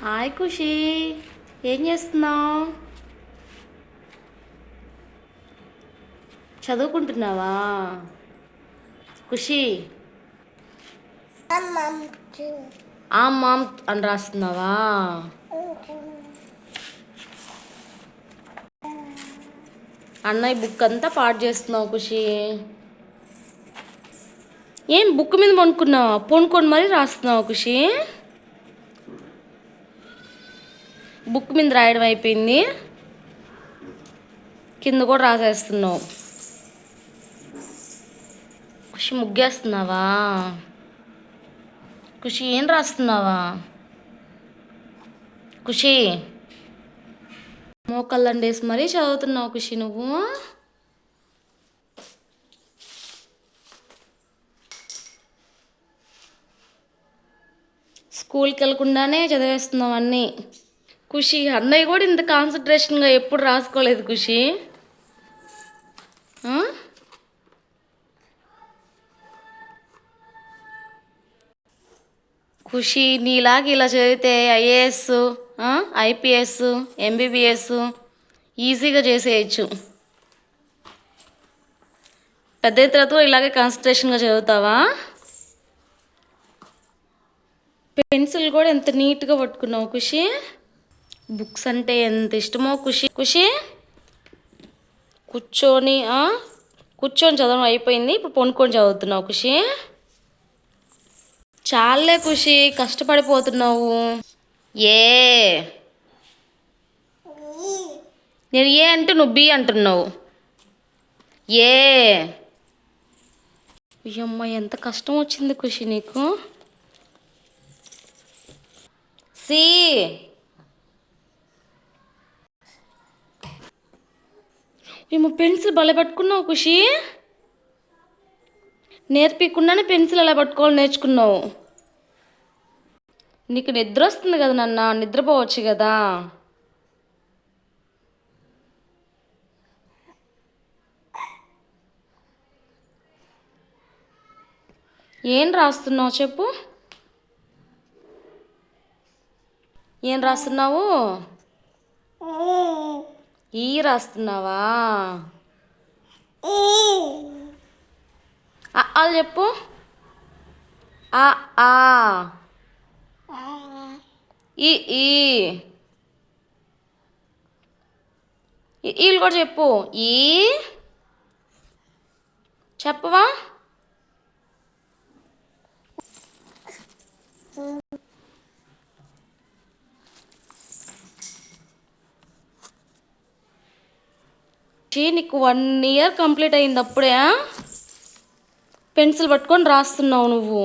Hi ఖుషి ఏం చేస్తున్నావు? చదువుకుంటున్నావా? ఖుషి. Ma'am అని రాస్తున్నావా? అన్నయ్య బుక్ అంతా పాడు చేస్తున్నావు ఖుషి. ఏం బుక్ మీద పండుకున్నావా పండుకొని మరీ రాస్తున్నావు ఖుషి? బుక్ మీద రాయడం అయిపోయింది. కింద కూడా రాసేస్తున్నావు. ఖుషి ముగ్గేస్తున్నావా? ఖుషి ఏం రాస్తున్నావా? ఖుషి. మోకళ్ళండేసి మరీ చదువుతున్నావు ఖుషి నువ్వు. స్కూల్కి వెళ్ళకుండానే చదివేస్తున్నావు అన్నీ. ఖుషి అన్నయ్య కూడా ఇంత కాన్సన్ట్రేషన్గా ఎప్పుడు రాసుకోలేదు ఖుషి. ఖుషి నీలాగా ఇలా చదివితే ఐఏఎస్ ఐపీఎస్ ఎంబీబీఎస్ ఈజీగా చేసేయచ్చు. పెద్ద ఎత్తులతో ఇలాగే కాన్సన్ట్రేషన్గా చదువుతావా? పెన్సిల్ కూడా ఎంత నీట్గా పట్టుకున్నావు ఖుషి. బుక్స్ అంటే ఎంత ఇష్టమో ఖుషి ఖుషి? కూర్చొని కూర్చొని చదవడం అయిపోయింది. ఇప్పుడు పొనుకొని చదువుతున్నావు ఖుషి? చాలే ఖుషి కష్టపడిపోతున్నావు. ఏ? నేను ఏ అంటే నువ్వు బి అంటున్నావు. ఏ? అమ్మ ఎంత కష్టం వచ్చింది ఖుషి నీకు. సి? మేము పెన్సిల్ భలే పట్టుకున్నావు ఖుషి నేర్పించకుండానే పెన్సిల్ ఎలా పట్టుకోవాలి నేర్చుకున్నావు. నీకు నిద్ర వస్తుంది కదా నాన్న నిద్రపోవచ్చు కదా. ఏం రాస్తున్నావు చెప్పు. ఏం రాస్తున్నావు? ఈ రాస్తున్నావా? అ, ఆలు చెప్పు. ఆ ఆ. ఈ ఈ. ఈలు కూడా చెప్పు. ఈ. చెప్పవా? వచ్చి నీకు వన్ ఇయర్ కంప్లీట్ అయింది అప్పుడే పెన్సిల్ పట్టుకొని రాస్తున్నావు నువ్వు.